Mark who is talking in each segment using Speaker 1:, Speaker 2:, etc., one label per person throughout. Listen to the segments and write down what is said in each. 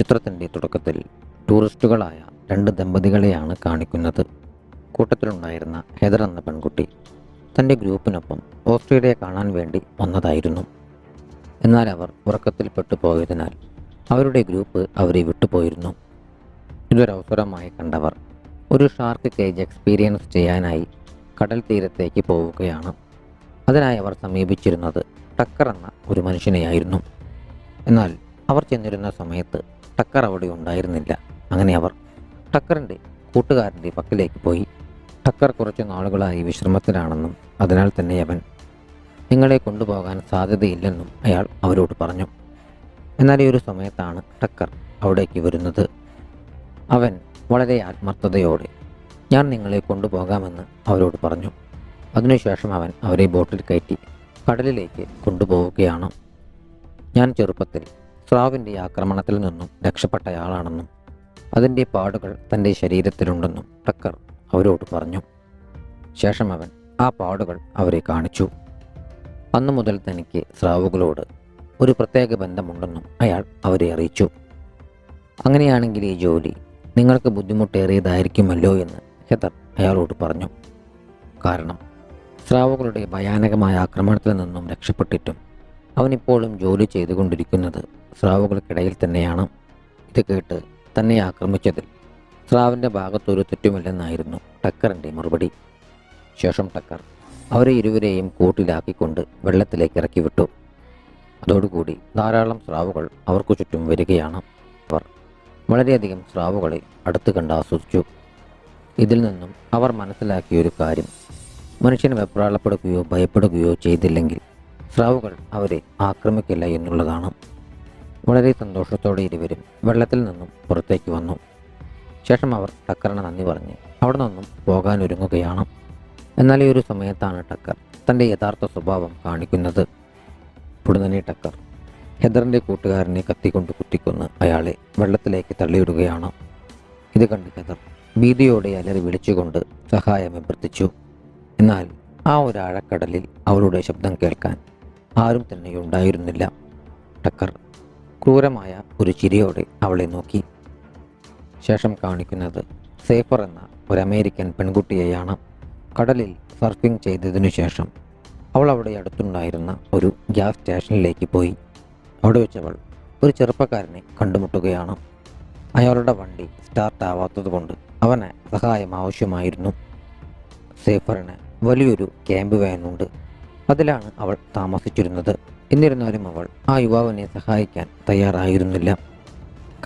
Speaker 1: ചിത്രത്തിന്റെ തുടക്കത്തിൽ ടൂറിസ്റ്റുകളായ രണ്ട് ദമ്പതികളെയാണ് കാണിക്കുന്നത്. കൂട്ടത്തിലുണ്ടായിരുന്ന ഹെദർ എന്ന പെൺകുട്ടി തന്റെ ഗ്രൂപ്പിനൊപ്പം ഓസ്ട്രേലിയ കാണാൻ വേണ്ടി വന്നതായിരുന്നു. എന്നാൽ അവർ ഉറക്കത്തിൽ പെട്ടുപോയതിനാൽ അവരുടെ ഗ്രൂപ്പ് അവരെ വിട്ടുപോയിരുന്നു. ഇതൊരവസരമായി കണ്ടവർ ഒരു ഷാർക്ക് കേജ് എക്സ്പീരിയൻസ് ചെയ്യാനായി കടൽ തീരത്തേക്ക് പോവുകയാണ്. അതിനായി അവർ സമീപിച്ചിരുന്നത് ടക്കർ എന്ന ഒരു മനുഷ്യനെയായിരുന്നു. എന്നാൽ അവർ ചെന്നിരുന്ന സമയത്ത് ടക്കർ അവിടെ ഉണ്ടായിരുന്നില്ല അങ്ങനെ അവർ ടക്കറിന്റെ കൂട്ടുകാരന്റെ പക്കലേക്ക് പോയി. ടക്കർ കുറച്ച് നാളുകളായി വിശ്രമത്തിലാണെന്നും അതിനാൽ തന്നെ അവൻ നിങ്ങളെ കൊണ്ടുപോകാൻ സാധ്യതയില്ലെന്നും അയാൾ അവരോട് പറഞ്ഞു. എന്നാൽ ഈ ഒരു സമയത്താണ് ടക്കർ അവിടേക്ക് വരുന്നത്. അവൻ വളരെ ആത്മാർത്ഥതയോടെ ഞാൻ നിങ്ങളെ കൊണ്ടുപോകാമെന്ന് അവരോട് പറഞ്ഞു. അതിനുശേഷം അവൻ അവരെ ബോട്ടിൽ കയറ്റി കടലിലേക്ക് കൊണ്ടുപോവുകയാണ്. ഞാൻ ചെറുപ്പത്തിൽ സ്രാവിന്റെ ആക്രമണത്തിൽ നിന്നും രക്ഷപ്പെട്ടയാളാണെന്നും അതിന്റെ പാടുകൾ തന്റെ ശരീരത്തിലുണ്ടെന്നും ടക്കർ അവരോട് പറഞ്ഞു. ശേഷം അവൻ ആ പാടുകൾ അവരെ കാണിച്ചു. അന്നു മുതൽ തനിക്ക് സ്രാവുകളോട് ഒരു പ്രത്യേക ബന്ധമുണ്ടെന്നും അയാൾ അവരെ അറിയിച്ചു. അങ്ങനെയാണെങ്കിൽ ഈ ജോലി നിങ്ങൾക്ക് ബുദ്ധിമുട്ടേറിയതായിരിക്കുമല്ലോ എന്ന് ഹെദർ അയാളോട് പറഞ്ഞു. കാരണം സ്രാവുകളുടെ ഭയാനകമായ ആക്രമണത്തിൽ നിന്നും രക്ഷപ്പെട്ടിട്ടും അവനിപ്പോഴും ജോലി ചെയ്തുകൊണ്ടിരിക്കുന്നത് സ്രാവുകൾക്കിടയിൽ തന്നെയാണ്. ഇത് കേട്ട് തന്നെ ആക്രമിച്ചതിൽ സ്രാവിന്റെ ഭാഗത്തൊരു തെറ്റുമില്ലെന്നായിരുന്നു ടക്കറിന്റെ മറുപടി. ശേഷം ടക്കർ അവരെ ഇരുവരെയും കൂട്ടിലാക്കിക്കൊണ്ട് വെള്ളത്തിലേക്ക് ഇറക്കി വിട്ടു അതോടുകൂടി ധാരാളം സ്രാവുകൾ അവർക്കു ചുറ്റും വരികയാണ് അവർ. വളരെയധികം സ്രാവുകളെ അടുത്ത് കണ്ട് ആസ്വദിച്ചു. ഇതിൽ നിന്നും അവർ മനസ്സിലാക്കിയ ഒരു കാര്യം. മനുഷ്യനെ വെപ്രാളപ്പെടുകയോ ഭയപ്പെടുകയോ ചെയ്തില്ലെങ്കിൽ സ്രാവുകൾ അവരെ ആക്രമിക്കില്ല എന്നുള്ളതാണ്. വളരെ സന്തോഷത്തോടെ ഇരുവരും വെള്ളത്തിൽ നിന്നും പുറത്തേക്ക് വന്നു. ശേഷം അവർ ടക്കറിന് നന്ദി പറഞ്ഞ് അവിടെ നിന്നും പോകാനൊരുങ്ങുകയാണ് എന്നാൽ ഈ ഒരു സമയത്താണ് ടക്കർ തന്റെ യഥാർത്ഥ സ്വഭാവം കാണിക്കുന്നത്. ഉടനെ ടക്കർ ഹെദറിന്റെ കൂട്ടുകാരനെ കത്തിക്കൊണ്ട് കുത്തിക്കൊന്ന് അയാളെ വെള്ളത്തിലേക്ക് തള്ളിയിടുകയാണ്. ഇത് കണ്ട് ഹെദർ ഭീതിയോടെ അലറി വിളിച്ചുകൊണ്ട് സഹായം അഭ്യർത്ഥിച്ചു. എന്നാൽ ആ ഒരു ആഴക്കടലിൽ അവളുടെ ശബ്ദം കേൾക്കാൻ ആരും തന്നെ ഉണ്ടായിരുന്നില്ല. ടക്കർ ക്രൂരമായ ഒരു ചിരിയോടെ അവളെ നോക്കി. ശേഷം കാണിക്കുന്നത് സേഫർ എന്ന ഒരു അമേരിക്കൻ പെൺകുട്ടിയെയാണ്. കടലിൽ സർഫിംഗ് ചെയ്തതിനു ശേഷം അവൾ അവിടെ അടുത്തുണ്ടായിരുന്ന ഒരു ഗ്യാസ് സ്റ്റേഷനിലേക്ക് പോയി. അവിടെ വെച്ചവൾ ഒരു ചെറുപ്പക്കാരനെ കണ്ടുമുട്ടുകയാണ്. അയാളുടെ വണ്ടി സ്റ്റാർട്ട് ആവാത്തതുകൊണ്ട് അവന് സഹായം ആവശ്യമായിരുന്നു. സേഫറിന് വലിയൊരു ക്യാമ്പ് വാനുണ്ട്. അതിലാണ് അവൾ താമസിച്ചിരുന്നത്. എന്നിരുന്നാലും അവൾ ആ യുവാവിനെ സഹായിക്കാൻ തയ്യാറായിരുന്നില്ല.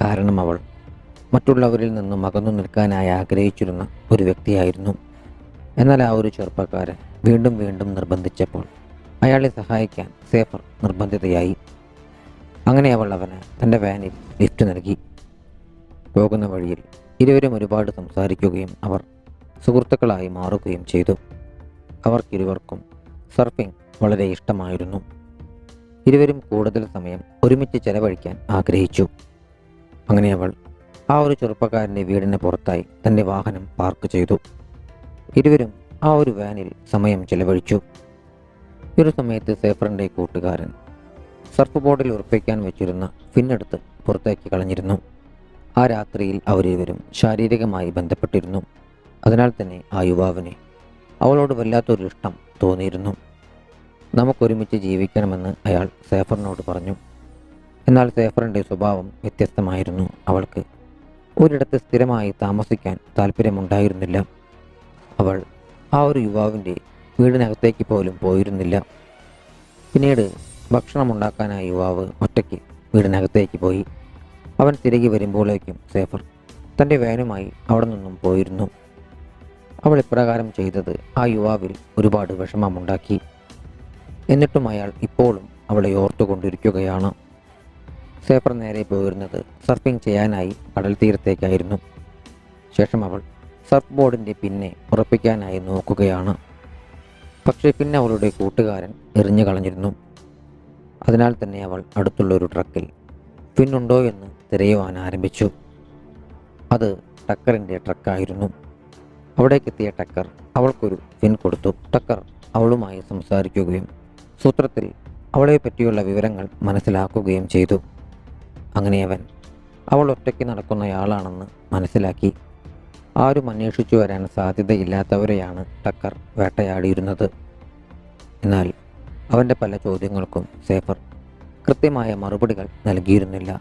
Speaker 1: കാരണം അവൾ മറ്റുള്ളവരിൽ നിന്നും അകന്നു നിൽക്കാനായി ആഗ്രഹിച്ചിരുന്ന ഒരു വ്യക്തിയായിരുന്നു. എന്നാൽ ആ ഒരു ചെറുപ്പക്കാരൻ വീണ്ടും വീണ്ടും നിർബന്ധിച്ചപ്പോൾ അയാളെ സഹായിക്കാൻ സേഫർ നിർബന്ധിതയായി. അങ്ങനെ അവൾ അവന് തന്റെ വാനിൽ ലിഫ്റ്റ് നൽകി. പോകുന്ന വഴിയിൽ ഇരുവരും ഒരുപാട് സംസാരിക്കുകയും അവർ സുഹൃത്തുക്കളായി മാറുകയും ചെയ്തു. അവർക്കിരുവർക്കും സർഫിംഗ് വളരെ ഇഷ്ടമായിരുന്നു. ഇരുവരും കൂടുതൽ സമയം ഒരുമിച്ച് ചെലവഴിക്കാൻ ആഗ്രഹിച്ചു. അങ്ങനെ അവൾ ആ ഒരു ചെറുപ്പക്കാരന്റെ വീടിന് പുറത്തായി തന്റെ വാഹനം പാർക്ക് ചെയ്തു. ഇരുവരും ആ ഒരു വാനിൽ സമയം ചെലവഴിച്ചു. ഒരു സമയത്ത് സേഫറിന്റെ കൂട്ടുകാരൻ സർഫ് ബോർഡിൽ ഉറപ്പിക്കാൻ വെച്ചിരുന്ന ഫിന്നെടുത്ത് പുറത്തേക്ക് കളഞ്ഞിരുന്നു. ആ രാത്രിയിൽ അവരിരുവരും ശാരീരികമായി ബന്ധപ്പെട്ടിരുന്നു. അതിനാൽ തന്നെ ആ യുവാവിനെ അവളോട് വല്ലാത്തൊരു ഇഷ്ടം തോന്നിയിരുന്നു. നമുക്കൊരുമിച്ച് ജീവിക്കണമെന്ന് അയാൾ സേഫറിനോട് പറഞ്ഞു. എന്നാൽ സേഫറിന്റെ സ്വഭാവം വ്യത്യസ്തമായിരുന്നു അവൾക്ക്. ഒരിടത്ത് സ്ഥിരമായി താമസിക്കാൻ താല്പര്യമുണ്ടായിരുന്നില്ല അവൾ ആ ഒരു യുവാവിന്റെ വീടിനകത്തേക്ക് പോലും പോയിരുന്നില്ല. പിന്നീട് ഭക്ഷണം ഭക്ഷണമുണ്ടാക്കാനായി യുവാവ് ഒറ്റയ്ക്ക് വീടിനകത്തേക്ക് പോയി. അവൻ തിരികെ വരുമ്പോഴേക്കും സേഫർ തന്റെ വേനുമായി അവിടെ നിന്നും പോയിരുന്നു. അവൾ ഇപ്രകാരം ചെയ്തത് ആ യുവാവിൽ ഒരുപാട് വിഷമമുണ്ടാക്കി. എന്നിട്ടും അയാൾ ഇപ്പോഴും അവളെ ഓർത്തുകൊണ്ടിരിക്കുകയാണ്. സേഫർ നേരെ പോയിരുന്നത് സർഫിംഗ് ചെയ്യാനായി കടൽ തീരത്തേക്കായിരുന്നു. ശേഷം അവൾ സർഫ് ബോർഡിന്റെ പിന്നെ ഉറപ്പിക്കാനായി നോക്കുകയാണ്. പക്ഷേ പിന്നെ അവളുടെ കൂട്ടുകാരൻ എറിഞ്ഞു കളഞ്ഞിരുന്നു. അതിനാൽ തന്നെ അവൾ അടുത്തുള്ള ഒരു ട്രക്കിൽ പിന്നുണ്ടോ എന്ന് തിരയുവാൻ ആരംഭിച്ചു. അത് ടക്കറിന്റെ ട്രക്കായിരുന്നു. അവിടേക്കെത്തിയ ടക്കർ അവൾക്കൊരു പിൻ കൊടുത്തു. ടക്കർ അവളുമായി സംസാരിക്കുകയും സൂത്രത്തിൽ അവളെ പറ്റിയുള്ള വിവരങ്ങൾ മനസ്സിലാക്കുകയും ചെയ്തു. അങ്ങനെ അവൻ അവൾ ഒറ്റയ്ക്ക് നടക്കുന്നയാളാണെന്ന് മനസ്സിലാക്കി. ആരും അന്വേഷിച്ചു വരാൻ സാധ്യതയില്ലാത്തവരെയാണ് ടക്കർ വേട്ടയാടിയിരുന്നത്. എന്നാൽ അവന്റെ പല ചോദ്യങ്ങൾക്കും സേഫർ കൃത്യമായ മറുപടികൾ നൽകിയിരുന്നില്ല.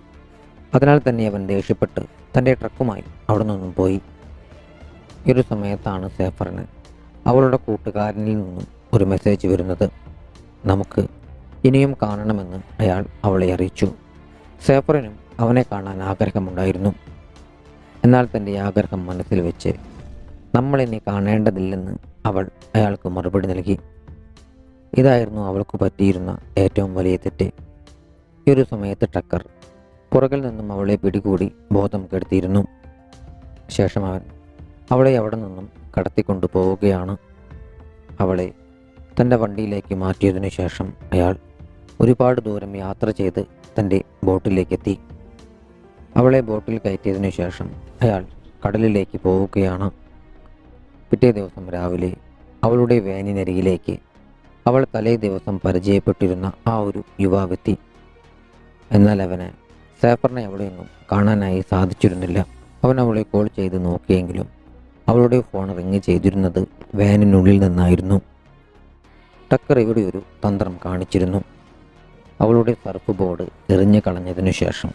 Speaker 1: അതിനാൽ തന്നെ അവൻ ദേഷ്യപ്പെട്ട് തന്റെ ട്രക്കുമായി അവിടെ നിന്നും പോയി. ഈ ഒരു സമയത്താണ് സേഫറിന് അവളുടെ കൂട്ടുകാരനിൽ നിന്നും ഒരു മെസ്സേജ് വരുന്നത്. നമുക്ക് ഇനിയും കാണണമെന്ന് അയാൾ അവളെ അറിയിച്ചു. സേഫറിനും അവനെ കാണാൻ ആഗ്രഹമുണ്ടായിരുന്നു. എന്നാൽ തന്റെ ആഗ്രഹം മനസ്സിൽ വെച്ച് നമ്മളിനി കാണേണ്ടതില്ലെന്ന് അവൾ അയാൾക്ക് മറുപടി നൽകി. ഇതായിരുന്നു അവൾക്ക് പറ്റിയിരുന്ന ഏറ്റവും വലിയ തെറ്റ്. ഈ ഒരു സമയത്ത് ടക്കർ പുറകിൽ നിന്നും അവളെ പിടികൂടി ബോധം കെടുത്തിയിരുന്നു. ശേഷം അവൻ അവളെ അവിടെ നിന്നും കടത്തിക്കൊണ്ടു പോവുകയാണ് അവളെ തന്റെ വണ്ടിയിലേക്ക് മാറ്റിയതിനു ശേഷം അയാൾ ഒരുപാട് ദൂരം യാത്ര ചെയ്ത് തന്റെ ബോട്ടിലേക്കെത്തി. അവളെ ബോട്ടിൽ കയറ്റിയതിനു ശേഷം അയാൾ കടലിലേക്ക് പോവുകയാണ്. പിറ്റേ ദിവസം രാവിലെ അവളുടെ വേനിനരികിലേക്ക് അവൾ തലേ ദിവസം പരിചയപ്പെട്ടിരുന്ന ആ ഒരു യുവാവെത്തി. എന്നാൽ അവന് സേഫറിനെ എവിടെയൊന്നും കാണാനായി സാധിച്ചിരുന്നില്ല. അവൻ അവളെ കോൾ ചെയ്ത് നോക്കിയെങ്കിലും അവളുടെ ഫോൺ റിങ് ചെയ്തിരുന്നത് വാനിനുള്ളിൽ നിന്നായിരുന്നു. ടക്കർ ഇവിടെ ഒരു തന്ത്രം കാണിച്ചിരുന്നു. അവളുടെ സർഫ് ബോർഡ് എറിഞ്ഞു കളഞ്ഞതിനു ശേഷം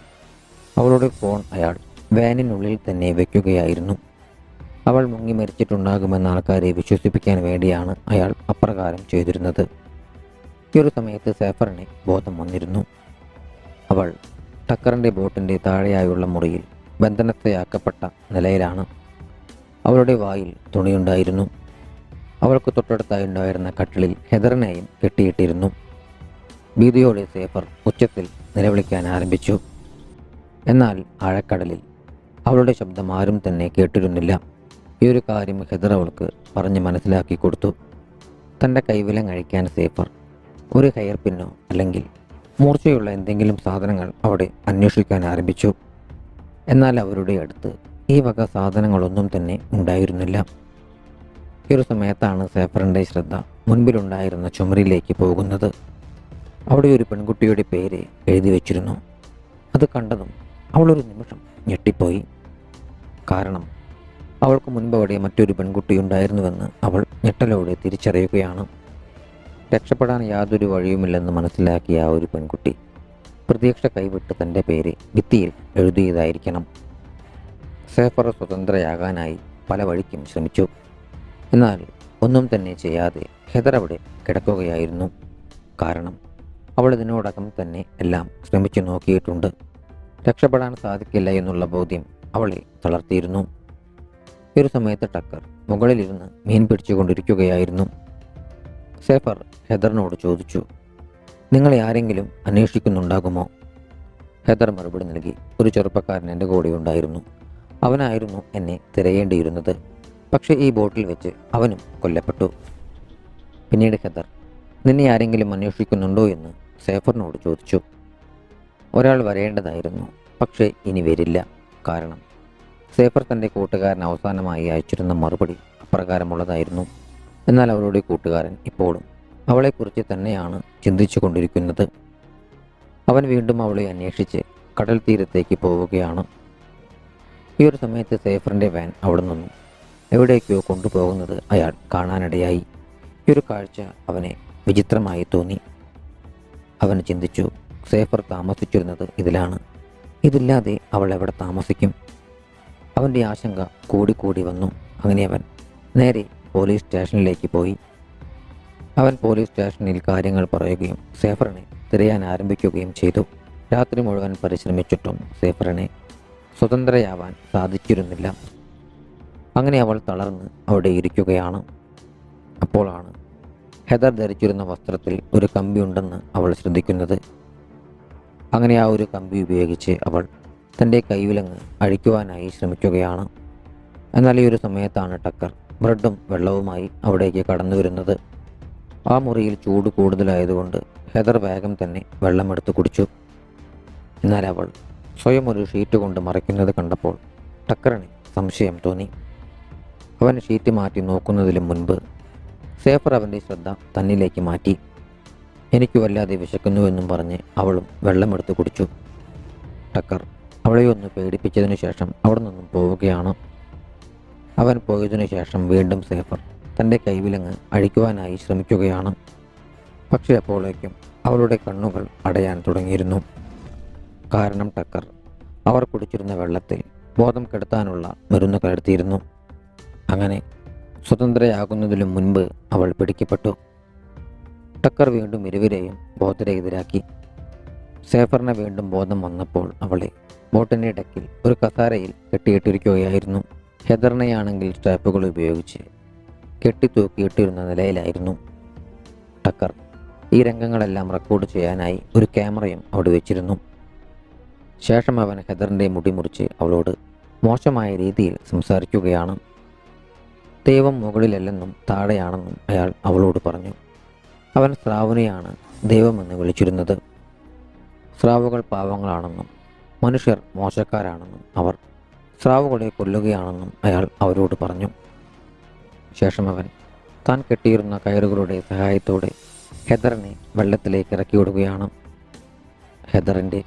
Speaker 1: അവളുടെ ഫോൺ അയാൾ വാനിനുള്ളിൽ തന്നെ വയ്ക്കുകയായിരുന്നു അവൾ മുങ്ങി മരിച്ചിട്ടുണ്ടാകുമെന്ന ആൾക്കാരെ വിശ്വസിപ്പിക്കാൻ വേണ്ടിയാണ് അയാൾ അപ്രകാരം ചെയ്തിരുന്നത്. ഈ ഒരു സമയത്ത് സേഫറിന് ബോധം വന്നിരുന്നു. അവൾ ടക്കറിന്റെ ബോട്ടിന്റെ താഴെയായുള്ള മുറിയിൽ ബന്ധനത്തെയാക്കപ്പെട്ട നിലയിലാണ്. അവളുടെ വായിൽ തുണിയുണ്ടായിരുന്നു. അവൾക്ക് തൊട്ടടുത്തായി ഉണ്ടായിരുന്ന കട്ടിലിൽ ഹെദറിനെയും കെട്ടിയിട്ടിരുന്നു. ഭീതിയോടെ സേഫർ ഉച്ചത്തിൽ നിലവിളിക്കാൻ ആരംഭിച്ചു. എന്നാൽ ആഴക്കടലിൽ അവളുടെ ശബ്ദം ആരും തന്നെ കേട്ടിരുന്നില്ല. ഈ ഒരു കാര്യം ഹെദർ അവൾക്ക് പറഞ്ഞ് മനസ്സിലാക്കി കൊടുത്തു. തന്റെ കൈവിലം കഴിക്കാൻ സേഫർ ഒരു ഹെയർ പിന്നോ അല്ലെങ്കിൽ മൂർച്ചയുള്ള എന്തെങ്കിലും സാധനങ്ങൾ അവിടെ അന്വേഷിക്കാൻ ആരംഭിച്ചു. എന്നാൽ അവരുടെ അടുത്ത് ഈ വക സാധനങ്ങളൊന്നും തന്നെ ഉണ്ടായിരുന്നില്ല. ഈ ഒരു സമയത്താണ് സേഫറിന്റെ ശ്രദ്ധ മുൻപിലുണ്ടായിരുന്ന ചുമരിലേക്ക് പോകുന്നത്. അവിടെ ഒരു പെൺകുട്ടിയുടെ പേര് എഴുതി വച്ചിരുന്നു. അത് കണ്ടതും അവളൊരു നിമിഷം ഞെട്ടിപ്പോയി. കാരണം അവൾക്ക് മുൻപ് അവിടെ മറ്റൊരു പെൺകുട്ടി ഉണ്ടായിരുന്നുവെന്ന് അവൾ ഞെട്ടലോടെ തിരിച്ചറിയുകയാണ്. രക്ഷപ്പെടാൻ യാതൊരു വഴിയുമില്ലെന്ന് മനസ്സിലാക്കിയ ആ ഒരു പെൺകുട്ടി പ്രതീക്ഷ കൈവിട്ട് തന്റെ പേര് ഭിത്തിയിൽ എഴുതിയതായിരിക്കണം. സേഫർ സ്വതന്ത്രയാകാനായി പല വഴിക്കും ശ്രമിച്ചു. എന്നാൽ ഒന്നും തന്നെ ചെയ്യാതെ ഹെദർ അവിടെ കിടക്കുകയായിരുന്നു. കാരണം അവൾ ഇതിനോടകം തന്നെ എല്ലാം ശ്രമിച്ചു നോക്കിയിട്ടുണ്ട്. രക്ഷപ്പെടാൻ സാധിക്കില്ല എന്നുള്ള ബോധ്യം അവളെ തളർത്തിയിരുന്നു. ഒരു സമയത്ത് ടക്കർ മുകളിലിരുന്ന് മീൻ പിടിച്ചുകൊണ്ടിരിക്കുകയായിരുന്നു. സേഫർ ഹെദറിനോട് ചോദിച്ചു നിങ്ങളെ ആരെങ്കിലും അന്വേഷിക്കുന്നുണ്ടാകുമോ? ഹെദർ മറുപടി നൽകി ഒരു ചെറുപ്പക്കാരൻ എന്റെ കൂടെ ഉണ്ടായിരുന്നു. അവനായിരുന്നു എന്നെ തിരയേണ്ടിയിരുന്നത്. പക്ഷേ ഈ ബോട്ടിൽ വെച്ച് അവനും കൊല്ലപ്പെട്ടു. പിന്നീട് ഹെദർ നിന്നെ ആരെങ്കിലും അന്വേഷിക്കുന്നുണ്ടോ? എന്ന് സേഫറിനോട് ചോദിച്ചു. ഒരാൾ വരേണ്ടതായിരുന്നു പക്ഷേ ഇനി വരില്ല. കാരണം സേഫർ തന്റെ കൂട്ടുകാരൻ അവസാനമായി അയച്ചിരുന്ന മറുപടി അപ്രകാരമുള്ളതായിരുന്നു. എന്നാൽ അവളുടെ കൂട്ടുകാരൻ ഇപ്പോഴും അവളെക്കുറിച്ച് തന്നെയാണ് ചിന്തിച്ചു കൊണ്ടിരിക്കുന്നത് അവൻ വീണ്ടും അവളെ അന്വേഷിച്ച് കടൽ തീരത്തേക്ക് പോവുകയാണ്. ഈ ഒരു സമയത്ത് സേഫറിന്റെ വാൻ അവിടെ നിന്നും. എവിടേക്കോ കൊണ്ടുപോകുന്നത് അയാൾ കാണാനിടയായി. ഈ ഒരു കാഴ്ച അവനെ വിചിത്രമായി തോന്നി. അവൻ ചിന്തിച്ചു സേഫർ താമസിച്ചിരുന്നത് ഇതിലാണ്. ഇതില്ലാതെ അവൾ എവിടെ താമസിക്കും? അവന്റെ ആശങ്ക കൂടിക്കൂടി വന്നു. അങ്ങനെ അവൻ നേരെ പോലീസ് സ്റ്റേഷനിലേക്ക് പോയി. അവൻ പോലീസ് സ്റ്റേഷനിൽ കാര്യങ്ങൾ പറയുകയും സേഫറിനെ തിരയാൻ ആരംഭിക്കുകയും ചെയ്തു. രാത്രി മുഴുവൻ പരിശ്രമിച്ചിട്ടും സേഫറിനെ സ്വതന്ത്രയാവാൻ സാധിച്ചിരുന്നില്ല. അങ്ങനെ അവൾ തളർന്ന് അവിടെ ഇരിക്കുകയാണ്. അപ്പോഴാണ് ഹെദർ ധരിച്ചിരുന്ന വസ്ത്രത്തിൽ ഒരു കമ്പി ഉണ്ടെന്ന് അവൾ ശ്രദ്ധിക്കുന്നത്. അങ്ങനെ ആ ഒരു കമ്പി ഉപയോഗിച്ച് അവൾ തന്റെ കൈവിലങ്ങ് അഴിക്കുവാനായി ശ്രമിക്കുകയാണ്. എന്നാൽ ഈ ഒരു സമയത്താണ് ടക്കർ ബ്രെഡും വെള്ളവുമായി അവിടേക്ക് കടന്നു വരുന്നത്. ആ മുറിയിൽ ചൂട് കൂടുതലായതുകൊണ്ട് ഹെദർ വേഗം തന്നെ വെള്ളമെടുത്ത് കുടിച്ചു. എന്നാൽ അവൾ സ്വയം ഒരു ഷീറ്റ് കൊണ്ട് മറയ്ക്കുന്നത് കണ്ടപ്പോൾ ടക്കറിന് സംശയം തോന്നി. അവൻ ഷീറ്റ് മാറ്റി നോക്കുന്നതിലും മുൻപ് സേഫർ അവന്റെ ശ്രദ്ധ തന്നിലേക്ക് മാറ്റി. എനിക്ക് വല്ലാതെ വിശക്കുന്നുവെന്നും പറഞ്ഞ് അവളും വെള്ളമെടുത്ത് കുടിച്ചു. ടക്കർ അവളെ ഒന്ന് പേടിപ്പിച്ചതിനു ശേഷം അവിടെ നിന്നും പോവുകയാണ്. അവൻ പോയതിനു ശേഷം വീണ്ടും സേഫർ തന്റെ കൈവിലങ്ങ് അഴിക്കുവാനായി ശ്രമിക്കുകയാണ്. പക്ഷേ അപ്പോഴേക്കും അവളുടെ കണ്ണുകൾ അടയാൻ തുടങ്ങിയിരുന്നു. കാരണം ടക്കർ അവർ കുടിച്ചിരുന്ന വെള്ളത്തിൽ ബോധം കെടുത്താനുള്ള മരുന്ന് കലർത്തിയിരുന്നു. അങ്ങനെ സ്വതന്ത്രയാകുന്നതിലും മുൻപ് അവൾ പിടിക്കപ്പെട്ടു. ടക്കർ വീണ്ടും ഇരുവരെയും ബോധരഹിതരാക്കി സേഫറിന് വീണ്ടും ബോധം വന്നപ്പോൾ അവളെ ബോട്ടിന്റെ ഡെക്കിൽ ഒരു കസാരയിൽ കെട്ടിയിട്ടിരിക്കുകയായിരുന്നു. ഹെദറിനെയാണെങ്കിൽ സ്റ്റാപ്പുകൾ ഉപയോഗിച്ച് കെട്ടിത്തൂക്കിയിട്ടിരുന്ന നിലയിലായിരുന്നു. ടക്കർ ഈ രംഗങ്ങളെല്ലാം റെക്കോർഡ് ചെയ്യാനായി ഒരു ക്യാമറയും അവിടെ വെച്ചിരുന്നു. ശേഷം അവൻ ഹെദറിന്റെ മുടി മുറിച്ച് അവളോട് മോശമായ രീതിയിൽ സംസാരിക്കുകയാണ്. ദൈവം മുകളിലല്ലെന്നും താഴെയാണെന്നും അയാൾ അവളോട് പറഞ്ഞു. അവൻ സ്രാവിനെയാണ് ദൈവമെന്ന് വിളിച്ചിരുന്നത്. സ്രാവുകൾ പാവങ്ങളാണെന്നും മനുഷ്യർ മോശക്കാരാണെന്നും അവർ സ്രാവുകളെ കൊല്ലുകയാണെന്നും അയാൾ അവരോട് പറഞ്ഞു. ശേഷം അവൻ താൻ കെട്ടിയിരുന്ന കയറുകളുടെ സഹായത്തോടെ ഹെദറിനെ വെള്ളത്തിലേക്ക് ഇറക്കിവിടുകയാണ് ഹെദറിന്റെ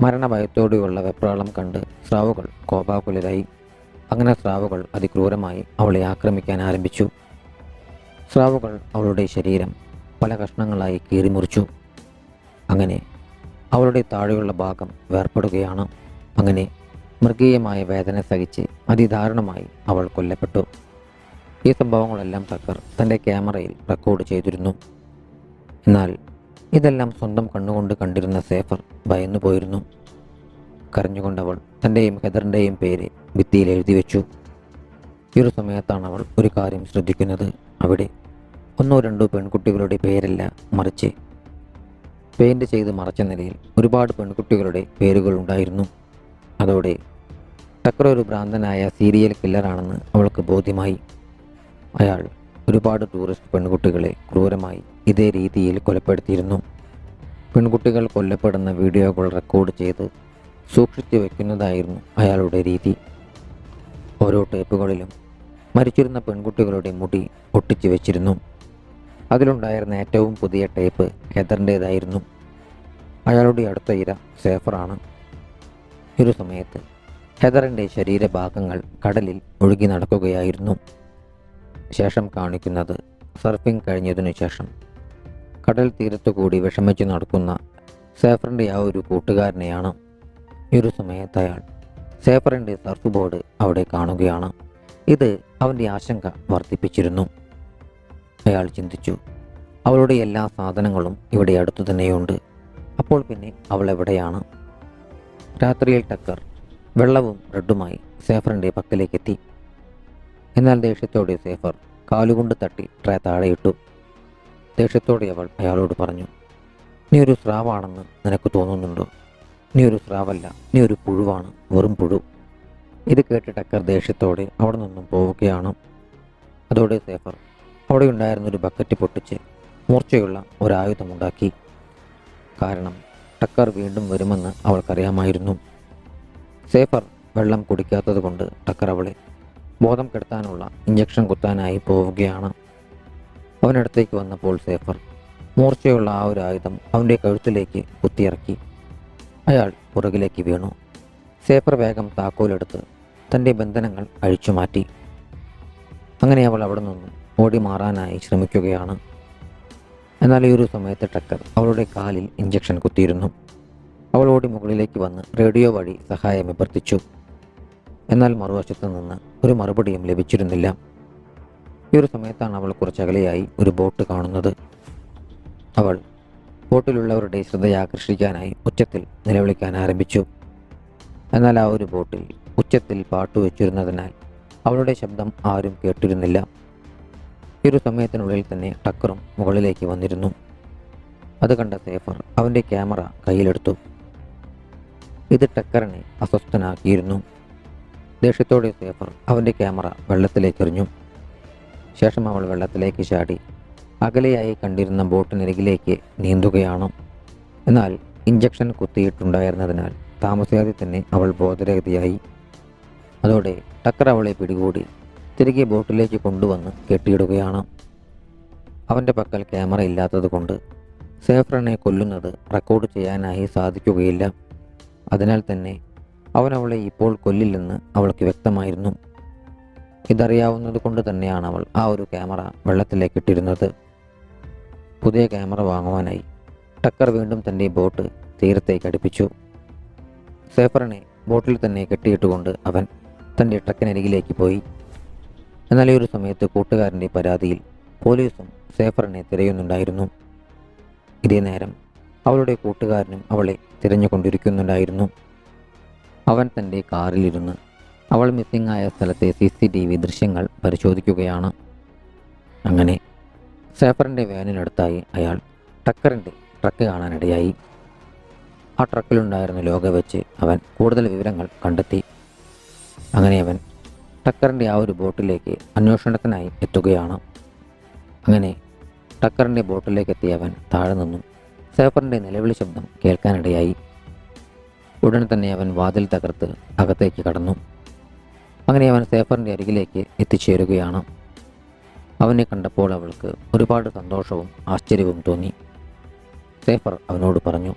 Speaker 1: മരണഭയത്തോടെയുള്ള വെപ്രാളം കണ്ട് സ്രാവുകൾ കോപാകുലരായി. അങ്ങനെ സ്രാവുകൾ അതിക്രൂരമായി അവളെ ആക്രമിക്കാൻ ആരംഭിച്ചു. സ്രാവുകൾ അവളുടെ ശരീരം പല കഷ്ണങ്ങളായി കീറിമുറിച്ചു. അങ്ങനെ അവളുടെ താഴെയുള്ള ഭാഗം വേർപ്പെടുകയാണ് അങ്ങനെ മൃഗീയമായ വേദന സഹിച്ച് അതിദാരുണമായി അവൾ കൊല്ലപ്പെട്ടു. ഈ സംഭവങ്ങളെല്ലാം ടക്കർ തന്റെ ക്യാമറയിൽ റെക്കോർഡ് ചെയ്തിരുന്നു. എന്നാൽ ഇതെല്ലാം സ്വന്തം കണ്ണുകൊണ്ട് കണ്ടിരുന്ന സേഫർ ഭയന്നു പോയിരുന്നു കരഞ്ഞുകൊണ്ടവൾ തന്റെയും ഹെദറിന്റെയും പേര് ഭിത്തിയിൽ എഴുതി വെച്ചു. ഈ ഒരു സമയത്താണ് അവൾ ഒരു കാര്യം ശ്രദ്ധിക്കുന്നത്. അവിടെ ഒന്നോ രണ്ടോ പെൺകുട്ടികളുടെ പേരല്ല മറിച്ച് പെയിന്റ് ചെയ്ത് മറച്ച നിലയിൽ ഒരുപാട് പെൺകുട്ടികളുടെ പേരുകൾ ഉണ്ടായിരുന്നു. അതോടെ ടക്കർ ഒരു ഭ്രാന്തനായ സീരിയൽ കില്ലറാണെന്ന് അവൾക്ക് ബോധ്യമായി. അയാൾ ഒരുപാട് ടൂറിസ്റ്റ് പെൺകുട്ടികളെ ക്രൂരമായി ഇതേ രീതിയിൽ കൊലപ്പെടുത്തിയിരുന്നു. പെൺകുട്ടികൾ കൊല്ലപ്പെടുന്ന വീഡിയോകൾ റെക്കോർഡ് ചെയ്ത് സൂക്ഷിച്ചു വയ്ക്കുന്നതായിരുന്നു അയാളുടെ രീതി. ഓരോ ടേപ്പുകളിലും മരിച്ചിരുന്ന പെൺകുട്ടികളുടെ മുടി ഒട്ടിച്ചു വെച്ചിരുന്നു. അതിലുണ്ടായിരുന്ന ഏറ്റവും പുതിയ ടേപ്പ് ഹെദറിന്റേതായിരുന്നു അയാളുടെ അടുത്ത ഇര സേഫറാണ്. ഒരു സമയത്ത് ഹെദറിന്റെ ശരീരഭാഗങ്ങൾ കടലിൽ ഒഴുകി നടക്കുകയായിരുന്നു. ശേഷം കാണിക്കുന്നത് സർഫിംഗ് കഴിഞ്ഞതിനു ശേഷം. കടൽ തീരത്തുകൂടി വിഷമിച്ച് നടക്കുന്ന സേഫറിന്റെ ആ ഒരു കൂട്ടുകാരനെയാണ്. ഈ ഒരു സമയത്ത് അയാൾ സേഫറിന്റെ സർഫ് ബോർഡ് അവിടെ കാണുകയാണ്. ഇത് അവന്റെ ആശങ്ക വർദ്ധിപ്പിച്ചിരുന്നു. അയാൾ ചിന്തിച്ചു അവളുടെ എല്ലാ സാധനങ്ങളും ഇവിടെ അടുത്തു തന്നെയുണ്ട്. അപ്പോൾ പിന്നെ അവൾ എവിടെയാണ്? രാത്രിയിൽ ടക്കർ വെള്ളവും ബ്രെഡുമായി സേഫറിന്റെ പക്കലേക്കെത്തി. എന്നാൽ ദേഷ്യത്തോടെ സേഫർ കാലുകൊണ്ട് തട്ടി ട്രേ താഴെയിട്ടു. ദേഷ്യത്തോടെ അവൾ അയാളോട് പറഞ്ഞു നീ ഒരു സ്രാവാണെന്ന് നിനക്ക് തോന്നുന്നുണ്ടോ? നീ ഒരു സ്രാവല്ല നീ ഒരു പുഴുവാണ് വെറും പുഴു. ഇത് കേട്ട് ടക്കർ ദേഷ്യത്തോടെ അവിടെ നിന്നും പോവുകയാണ്. അതോടെ സേഫർ അവിടെ ഉണ്ടായിരുന്നൊരു ബക്കറ്റ് പൊട്ടിച്ച് മൂർച്ചയുള്ള ഒരായുധമുണ്ടാക്കി കാരണം ടക്കർ വീണ്ടും വരുമെന്ന് അവൾക്കറിയാമായിരുന്നു. സേഫർ വെള്ളം കുടിക്കാത്തത് കൊണ്ട് ടക്കർ അവളെ ബോധം കെടുത്താനുള്ള ഇഞ്ചക്ഷൻ കുത്താനായി പോവുകയാണ്. അവനടുത്തേക്ക് വന്നപ്പോൾ സേഫർ മൂർച്ചയുള്ള ആ ഒരു ആയുധം അവന്റെ കഴുത്തിലേക്ക് കുത്തിയിറക്കി. അയാൾ പുറകിലേക്ക് വീണു. സേഫർ വേഗം താക്കോലെടുത്ത് തന്റെ ബന്ധനങ്ങൾ അഴിച്ചു മാറ്റി. അങ്ങനെ അവൾ അവിടെ നിന്നും ഓടി മാറാനായി ശ്രമിക്കുകയാണ്. എന്നാൽ ഈ ഒരു സമയത്ത് ടക്കർ അവളുടെ കാലിൽ ഇഞ്ചക്ഷൻ കുത്തിയിരുന്നു. അവൾ ഓടി മുകളിലേക്ക് വന്ന് റേഡിയോ വഴി സഹായം അഭ്യർത്ഥിച്ചു. എന്നാൽ മറുവശത്ത് നിന്ന് ഒരു മറുപടിയും ലഭിച്ചിരുന്നില്ല. ഈ ഒരു സമയത്താണ് അവൾ കുറച്ചകലെയായി ഒരു ബോട്ട് കാണുന്നത്. അവൾ ബോട്ടിലുള്ളവരുടെ ശ്രദ്ധയാകർഷിക്കാനായി ഉച്ചത്തിൽ നിലവിളിക്കാൻ ആരംഭിച്ചു. എന്നാൽ ആ ഒരു ബോട്ടിൽ ഉച്ചത്തിൽ പാട്ട് വെച്ചിരുന്നതിനാൽ അവളുടെ ശബ്ദം ആരും കേട്ടിരുന്നില്ല. ഈ ഒരു സമയത്തിനുള്ളിൽ തന്നെ ടക്കറും മുകളിലേക്ക് വന്നിരുന്നു. അത് കണ്ട സേഫർ അവന്റെ ക്യാമറ കയ്യിലെടുത്തു. ഇത് ടക്കറിനെ അസ്വസ്ഥനാക്കിയിരുന്നു. ദേഷ്യത്തോടെ സേഫർ അവന്റെ ക്യാമറ വെള്ളത്തിലേക്കെറിഞ്ഞു. ശേഷം അവൾ വെള്ളത്തിലേക്ക് ചാടി അകലെയായി കണ്ടിരുന്ന ബോട്ടിനരികിലേക്ക് നീന്തുകയാണ്. എന്നാൽ ഇഞ്ചക്ഷൻ കുത്തിയിട്ടുണ്ടായിരുന്നതിനാൽ താമസിയാതെ തന്നെ അവൾ ബോധരഹിതയായി. അതോടെ ടക്കർ അവളെ പിടികൂടി തിരികെ ബോട്ടിലേക്ക് കൊണ്ടുവന്ന് കെട്ടിയിടുകയാണ്. അവന്റെ പക്കൽ ക്യാമറ ഇല്ലാത്തതുകൊണ്ട് സേഫ്രനെ കൊല്ലുന്നത് റെക്കോർഡ് ചെയ്യാനായി സാധിക്കുകയില്ല. അതിനാൽ തന്നെ അവൻ അവളെ ഇപ്പോൾ കൊല്ലില്ലെന്ന് അവൾക്ക് വ്യക്തമായിരുന്നു. ഇതറിയാവുന്നത് കൊണ്ട് തന്നെയാണ് അവൾ ആ ഒരു ക്യാമറ വെള്ളത്തിലേക്ക് ഇട്ടിരുന്നത്. പുതിയ ക്യാമറ വാങ്ങുവാനായി ടക്കർ വീണ്ടും തന്റെ ബോട്ട് തീരത്തേക്ക് അടുപ്പിച്ചു. സേഫറിനെ ബോട്ടിൽ തന്നെ കെട്ടിയിട്ടുകൊണ്ട് അവൻ തന്റെ ട്രക്കിനരികിലേക്ക് പോയി. എന്നാൽ ഈ ഒരു സമയത്ത് കൂട്ടുകാരന്റെ പരാതിയിൽ പോലീസും സേഫറിനെ തിരയുന്നുണ്ടായിരുന്നു. ഇതേ നേരം അവളുടെ കൂട്ടുകാരനും അവളെ തിരഞ്ഞുകൊണ്ടിരിക്കുന്നുണ്ടായിരുന്നു. അവൻ തന്റെ കാറിലിരുന്ന് അവൾ മിസ്സിംഗ് ആയ സ്ഥലത്തെ സി സി ടി വി ദൃശ്യങ്ങൾ പരിശോധിക്കുകയാണ്. അങ്ങനെ സേഫറിന്റെ വാനിനടുത്തായി അയാൾ ടക്കറിന്റെ ട്രക്ക് കാണാനിടയായി. ആ ട്രക്കിലുണ്ടായിരുന്ന ലോക വെച്ച് അവൻ കൂടുതൽ വിവരങ്ങൾ കണ്ടെത്തി. അങ്ങനെ അവൻ ടക്കറിന്റെ ആ ഒരു ബോട്ടിലേക്ക് അന്വേഷണത്തിനായി എത്തുകയാണ്. അങ്ങനെ ടക്കറിന്റെ ബോട്ടിലേക്ക് എത്തിയ അവൻ താഴെ നിന്നും. സേഫറിന്റെ നിലവിളി ശബ്ദം കേൾക്കാനിടയായി. ഉടൻ തന്നെ അവൻ വാതിൽ തകർത്ത് അകത്തേക്ക് കടന്നു. അങ്ങനെ അവൻ സേഫറിന്റെ അരികിലേക്ക് എത്തിച്ചേരുകയാണ്. അവനെ കണ്ടപ്പോൾ അവൾക്ക് ഒരുപാട് സന്തോഷവും ആശ്ചര്യവും തോന്നി. സേഫർ അവനോട് പറഞ്ഞു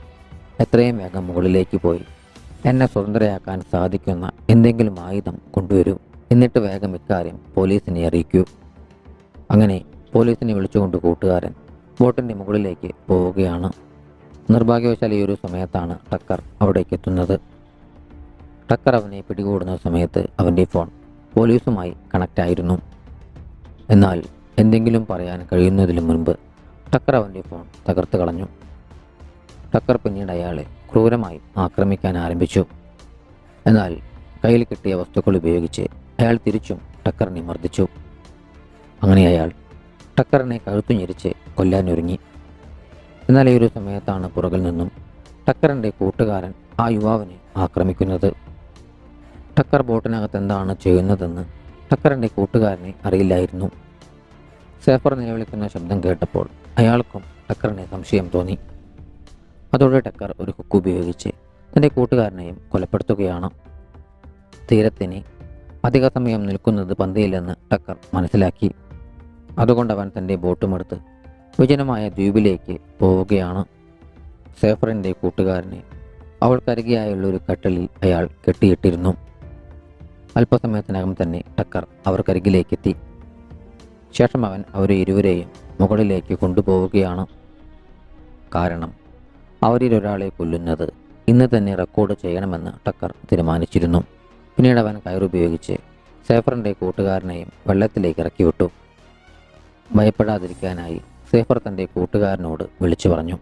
Speaker 1: എത്രയും വേഗം മുകളിലേക്ക് പോയി. എന്നെ സ്വതന്ത്രയാക്കാൻ സാധിക്കുന്ന എന്തെങ്കിലും ആയുധം കൊണ്ടുവരൂ. എന്നിട്ട് വേഗം ഇക്കാര്യം പോലീസിനെ അറിയിക്കൂ. അങ്ങനെ പോലീസിനെ വിളിച്ചുകൊണ്ട് കൂട്ടുകാരൻ ബോട്ടിന്റെ മുകളിലേക്ക് പോവുകയാണ്. നിർഭാഗ്യവശാൽ ഈ ഒരു സമയത്താണ് ടക്കർ അവിടേക്ക് എത്തുന്നത്. ടക്കർ അവനെ പിടികൂടുന്ന സമയത്ത് അവന്റെ ഫോൺ പോലീസുമായി കണക്റ്റായിരുന്നു. എന്നാൽ എന്തെങ്കിലും പറയാൻ കഴിയുന്നതിന് മുൻപ് ടക്കർ അവന്റെ ഫോൺ തകർത്ത് കളഞ്ഞു. ടക്കർ പിന്നീട് അയാളെ ക്രൂരമായി ആക്രമിക്കാൻ ആരംഭിച്ചു. എന്നാൽ കയ്യിൽ കിട്ടിയ വസ്തുക്കൾ ഉപയോഗിച്ച് അയാൾ തിരിച്ചും ടക്കറിനെ മർദ്ദിച്ചു. അങ്ങനെ അയാൾ ടക്കറിനെ കഴുത്തു ഞെരിച്ച് കൊല്ലാനൊരുങ്ങി എന്നാൽ ഈ ഒരു സമയത്താണ് പുറകിൽ നിന്നും ടക്കറിന്റെ കൂട്ടുകാരൻ ആ യുവാവിനെ ആക്രമിക്കുന്നത്. ടക്കർ ബോട്ടിനകത്ത് എന്താണ് ചെയ്യുന്നതെന്ന് ടക്കറിന്റെ കൂട്ടുകാരനെ അറിയില്ലായിരുന്നു. സേഫർ നിലവിളിക്കുന്ന ശബ്ദം കേട്ടപ്പോൾ അയാൾക്കും ടക്കറിനെ സംശയം തോന്നി. അതോടെ ടക്കർ ഒരു ഹുക്ക് ഉപയോഗിച്ച് തന്റെ കൂട്ടുകാരനെയും കൊലപ്പെടുത്തുകയാണ്. തീരത്തിന് അധിക സമയം നിൽക്കുന്നത് പന്തിയില്ലെന്ന് ടക്കർ മനസ്സിലാക്കി. അതുകൊണ്ട് അവൻ തന്റെ ബോട്ടുമെടുത്ത് വിജനമായ ദ്വീപിലേക്ക് പോവുകയാണ്. സേഫറിന്റെ കൂട്ടുകാരനെ അവൾക്കരികെയായുള്ള ഒരു കട്ടലിൽ അയാൾ കെട്ടിയിട്ടിരുന്നു. അല്പസമയത്തിനകം തന്നെ ടക്കർ അവർക്കരികിലേക്കെത്തി. ശേഷം അവൻ അവരെ ഇരുവരെയും മുകളിലേക്ക് കൊണ്ടുപോവുകയാണ് കാരണം അവരിലൊരാളെ കൊല്ലുന്നത് ഇന്ന് തന്നെ റെക്കോർഡ് ചെയ്യണമെന്ന് ടക്കർ തീരുമാനിച്ചിരുന്നു. പിന്നീട് അവൻ കയറുപയോഗിച്ച് സേഫറിന്റെ കൂട്ടുകാരനെയും വെള്ളത്തിലേക്ക് ഇറക്കിവിട്ടു. ഭയപ്പെടാതിരിക്കാനായി സേഫർ തന്റെ കൂട്ടുകാരനോട് വിളിച്ചു പറഞ്ഞു.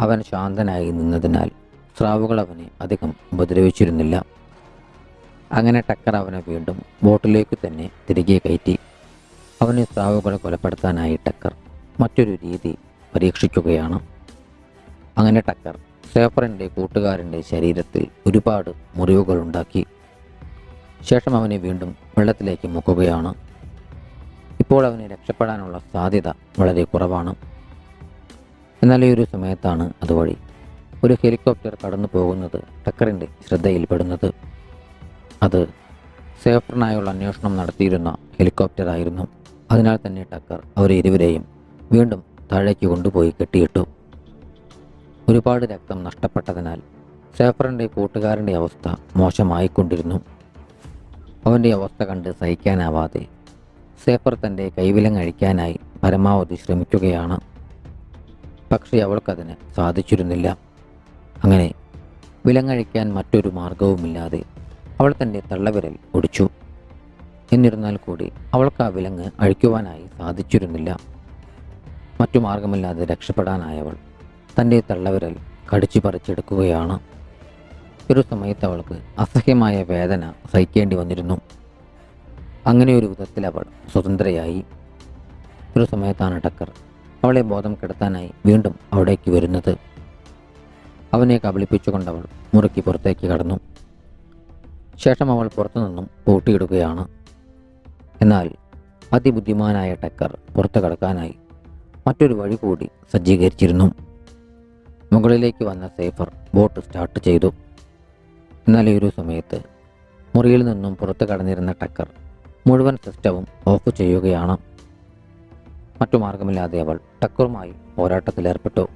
Speaker 1: അവൻ ശാന്തനായി നിന്നതിനാൽ സ്രാവുകൾ അവനെ അധികം ഉപദ്രവിച്ചിരുന്നില്ല. അങ്ങനെ ടക്കർ അവനെ വീണ്ടും ബോട്ടിലേക്ക് തന്നെ തിരികെ കയറ്റി. അവനെ സ്രാവുകളെ കൊലപ്പെടുത്താനായി ടക്കർ മറ്റൊരു രീതി പരീക്ഷിക്കുകയാണ്. അങ്ങനെ ടക്കർ സേഫറിന്റെ കൂട്ടുകാരന്റെ ശരീരത്തിൽ ഒരുപാട് മുറിവുകൾ ഉണ്ടാക്കി ശേഷം അവനെ വീണ്ടും വെള്ളത്തിലേക്ക് മുക്കുകയാണ്. ഇപ്പോൾ അവനെ രക്ഷപ്പെടാനുള്ള സാധ്യത വളരെ കുറവാണ്. എന്നാൽ ഈ ഒരു സമയത്താണ് അതുവഴി ഒരു ഹെലികോപ്റ്റർ കടന്നു പോകുന്നത് ടക്കറിന്റെ ശ്രദ്ധയിൽപ്പെടുന്നത്. അത് സേഫറിനായുള്ള അന്വേഷണം നടത്തിയിരുന്ന ഹെലികോപ്റ്റർ ആയിരുന്നു അതിനാൽ തന്നെ ടക്കർ അവരെ ഇരുവരെയും വീണ്ടും താഴേക്ക് കൊണ്ടുപോയി കെട്ടിയിട്ടു. ഒരുപാട് രക്തം നഷ്ടപ്പെട്ടതിനാൽ സേഫറിന്റെ കൂട്ടുകാരന്റെ അവസ്ഥ മോശമായിക്കൊണ്ടിരുന്നു. അവന്റെ അവസ്ഥ കണ്ട് സഹിക്കാനാവാതെ സേഫർ തന്റെ കൈവിലങ്ങഴിക്കാനായി പരമാവധി ശ്രമിക്കുകയാണ്. പക്ഷേ അവൾക്കതിന് സാധിച്ചിരുന്നില്ല. അങ്ങനെ വിലങ്ങഴിക്കാൻ മറ്റൊരു മാർഗവുമില്ലാതെ അവൾ തന്റെ തള്ളവിരൽ ഒടിച്ചു. എന്നിരുന്നാൽ കൂടി അവൾക്ക് ആ വിലങ്ങ് അഴിക്കുവാനായി സാധിച്ചിരുന്നില്ല. മറ്റു മാർഗമില്ലാതെ രക്ഷപ്പെടാനായവൾ തന്റെ തള്ളവിരൽ കടിച്ചു പറിച്ചെടുക്കുകയാണ്. ഒരു സമയത്ത് അവൾക്ക് അസഹ്യമായ വേദന സഹിക്കേണ്ടി വന്നിരുന്നു. അങ്ങനെ ഒരു വിധത്തിൽ അവൾ സ്വതന്ത്രയായി. ഒരു സമയത്താണ് ടക്കർ അവളെ ബോധം കെടുത്താനായി വീണ്ടും അവിടേക്ക് വരുന്നത്. അവനെ കബളിപ്പിച്ചുകൊണ്ട് അവൾ മുറുക്കി പുറത്തേക്ക് കടന്നു. ശേഷം അവൾ പുറത്തുനിന്നും പൂട്ടിയിടുകയാണ് എന്നാൽ അതിബുദ്ധിമാനായ ടക്കർ പുറത്തു കടക്കാനായി മറ്റൊരു വഴി കൂടി സജ്ജീകരിച്ചിരുന്നു. മുകളിലേക്ക് വന്ന സേഫർ ബോട്ട് സ്റ്റാർട്ട് ചെയ്തു. എന്നാൽ ഈ ഒരു സമയത്ത് മുറിയിൽ നിന്നും പുറത്തു കടന്നിരുന്ന ടക്കർ മുഴുവൻ സിസ്റ്റവും ഓഫ് ചെയ്യുകയാണ്. മറ്റു മാർഗമില്ലാതെ അവൾ ടക്കറുമായി പോരാട്ടത്തിലേർപ്പെട്ടു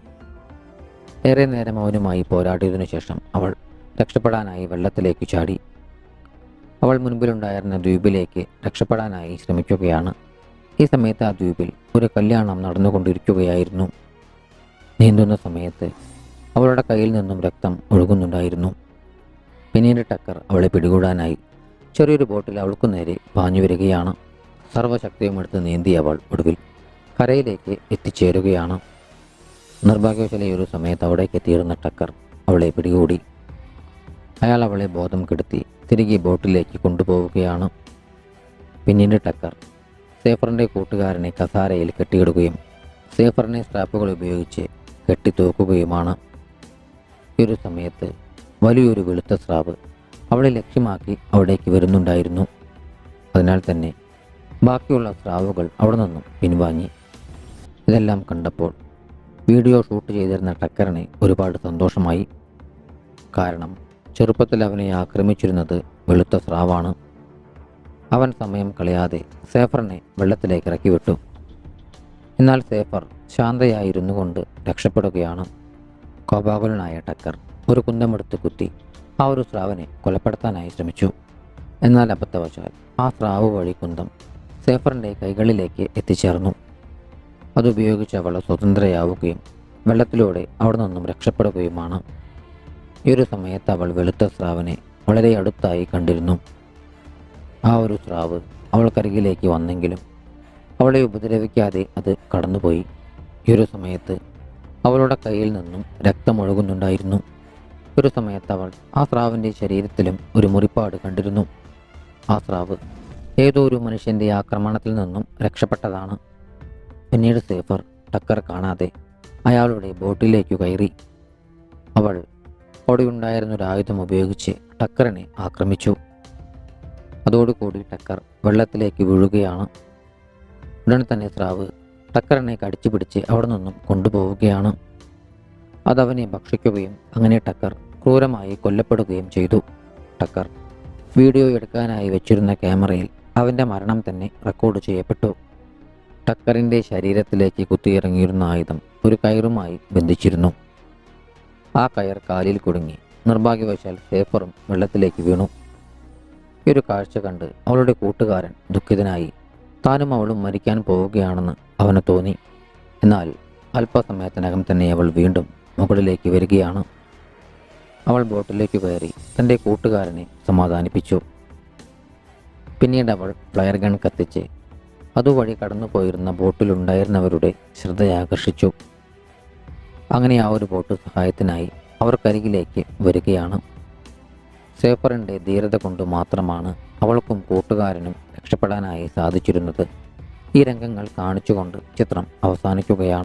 Speaker 1: ഏറെ നേരം അവനുമായി പോരാടിയതിനു ശേഷം അവൾ രക്ഷപ്പെടാനായി വെള്ളത്തിലേക്ക് ചാടി. അവൾ മുൻപിലുണ്ടായിരുന്ന ദ്വീപിലേക്ക് രക്ഷപ്പെടാനായി ശ്രമിക്കുകയാണ്. ഈ സമയത്ത് ആ ദ്വീപിൽ ഒരു കല്യാണം നടന്നുകൊണ്ടിരിക്കുകയായിരുന്നു. നീന്തുന്ന സമയത്ത് അവളുടെ കയ്യിൽ നിന്നും രക്തം ഒഴുകുന്നുണ്ടായിരുന്നു. പിന്നീട് ടക്കർ അവളെ പിടികൂടാനായി ചെറിയൊരു ബോട്ടിൽ അവൾക്കു നേരെ പാഞ്ഞു വരികയാണ്. സർവശക്തിയും എടുത്ത് നീന്തി അവൾ ഒടുവിൽ കരയിലേക്ക് എത്തിച്ചേരുകയാണ്. നിർഭാഗ്യവശാലെ ഒരു സമയത്ത് അവിടേക്ക് എത്തിയിരുന്ന ടക്കർ അവളെ പിടികൂടി. അയാൾ അവളെ ബോധം കെടുത്തി തിരികെ ബോട്ടിലേക്ക് കൊണ്ടുപോവുകയാണ്. പിന്നീട് ടക്കർ സേഫറിന്റെ കൂട്ടുകാരനെ കസാരയിൽ കെട്ടിയിടുകയും സേഫറിനെ സ്ട്രാപ്പുകൾ ഉപയോഗിച്ച് കെട്ടിത്തൂക്കുകയുമാണ്. ഈ ഒരു സമയത്ത് വലിയൊരു വെളുത്ത സ്രാവ് അവളെ ലക്ഷ്യമാക്കി അവിടേക്ക് വരുന്നുണ്ടായിരുന്നു. അതിനാൽ തന്നെ ബാക്കിയുള്ള സ്രാവുകൾ അവിടെ നിന്നും പിൻവാങ്ങി. ഇതെല്ലാം കണ്ടപ്പോൾ വീഡിയോ ഷൂട്ട് ചെയ്തിരുന്ന ടക്കറിന് ഒരുപാട് സന്തോഷമായി. കാരണം ചെറുപ്പത്തിൽ അവനെ ആക്രമിച്ചിരുന്നത് വെളുത്ത സ്രാവാണ്. അവൻ സമയം കളയാതെ സേഫറിനെ വെള്ളത്തിലേക്ക് ഇറക്കി വിട്ടു. എന്നാൽ സേഫർ ശാന്തയായിരുന്നു കൊണ്ട് രക്ഷപ്പെടുകയാണ്. കോപാകുലനായ ടക്കർ ഒരു കുന്തമെടുത്ത് കുത്തി ആ ഒരു സ്രാവിനെ കൊലപ്പെടുത്താനായി ശ്രമിച്ചു. എന്നാൽ അബദ്ധവശാൽ ആ സ്രാവ് വഴി കുന്തം സേഫറിന്റെ കൈകളിലേക്ക് എത്തിച്ചേർന്നു. അതുപയോഗിച്ച് അവൾ സ്വതന്ത്രയാവുകയും വെള്ളത്തിലൂടെ അവിടെ നിന്നും രക്ഷപ്പെടുകയുമാണ്. ഈ ഒരു സമയത്ത് അവൾ വെളുത്ത സ്രാവിനെ വളരെ അടുത്തായി കണ്ടിരുന്നു. ആ ഒരു സ്രാവ് അവൾക്കരികിലേക്ക് വന്നെങ്കിലും അവളെ ഉപദ്രവിക്കാതെ അത് കടന്നുപോയി. ഈ ഒരു സമയത്ത് അവളുടെ കയ്യിൽ നിന്നും രക്തമൊഴുകുന്നുണ്ടായിരുന്നു ഒരു സമയത്ത് അവൾ ആ സ്രാവിന്റെ ശരീരത്തിലും ഒരു മുറിപ്പാട് കണ്ടിരുന്നു. ആ സ്രാവ് ഏതോ ഒരു മനുഷ്യന്റെ ആക്രമണത്തിൽ നിന്നും രക്ഷപ്പെട്ടതാണ്. പിന്നീട് സേഫർ ടക്കർ കാണാതെ അയാളുടെ ബോട്ടിലേക്ക് കയറി. അവൾ അവിടെയുണ്ടായിരുന്ന ഒരു ആയുധം ഉപയോഗിച്ച് ടക്കറിനെ ആക്രമിച്ചു. അതോടുകൂടി ടക്കർ വെള്ളത്തിലേക്ക് വീഴുകയാണ്. ഉടൻ തന്നെ സ്രാവ് ടക്കറിനെ കടിച്ചു പിടിച്ച് അവിടെ നിന്നും കൊണ്ടുപോവുകയാണ്. അതവനെ ഭക്ഷിക്കുകയും അങ്ങനെ ടക്കർ ക്രൂരമായി കൊല്ലപ്പെടുകയും ചെയ്തു. ടക്കർ വീഡിയോ എടുക്കാനായി വെച്ചിരുന്ന ക്യാമറയിൽ അവന്റെ മരണം തന്നെ റെക്കോർഡ് ചെയ്യപ്പെട്ടു. ടക്കറിന്റെ ശരീരത്തിലേക്ക് കുത്തിയിറങ്ങിയിരുന്ന ആയുധം ഒരു കയറുമായി ബന്ധിച്ചിരുന്നു. ആ കയർ കാലിൽ കുടുങ്ങി. നിർഭാഗ്യവശാൽ സേഫറും വെള്ളത്തിലേക്ക് വീണു. ഈ ഒരു കാഴ്ച കണ്ട് അവളുടെ കൂട്ടുകാരൻ ദുഃഖിതനായി താനും അവളും മരിക്കാൻ പോവുകയാണെന്ന് അവന് തോന്നി. എന്നാൽ അല്പസമയത്തിനകം തന്നെ അവൾ വീണ്ടും മുകളിലേക്ക് വരികയാണ്. അവൾ ബോട്ടിലേക്ക് കയറി തന്റെ കൂട്ടുകാരനെ സമാധാനിപ്പിച്ചു. പിന്നീട് അവൾ ഫ്ലയർ ഗൺ കത്തിച്ച് അതുവഴി കടന്നുപോയിരുന്ന ബോട്ടിലുണ്ടായിരുന്നവരുടെ ശ്രദ്ധയാകർഷിച്ചു. അങ്ങനെ ആ ഒരു ബോട്ട് സഹായത്തിനായി അവർക്കരികിലേക്ക് വരികയാണ്. സേഫറിന്റെ ധീരത കൊണ്ട് മാത്രമാണ് അവൾക്കും കൂട്ടുകാരനും രക്ഷപ്പെടാനായി സാധിച്ചിരുന്നത്. ഈ രംഗങ്ങൾ കാണിച്ചുകൊണ്ട് ചിത്രം അവസാനിക്കുകയാണ്.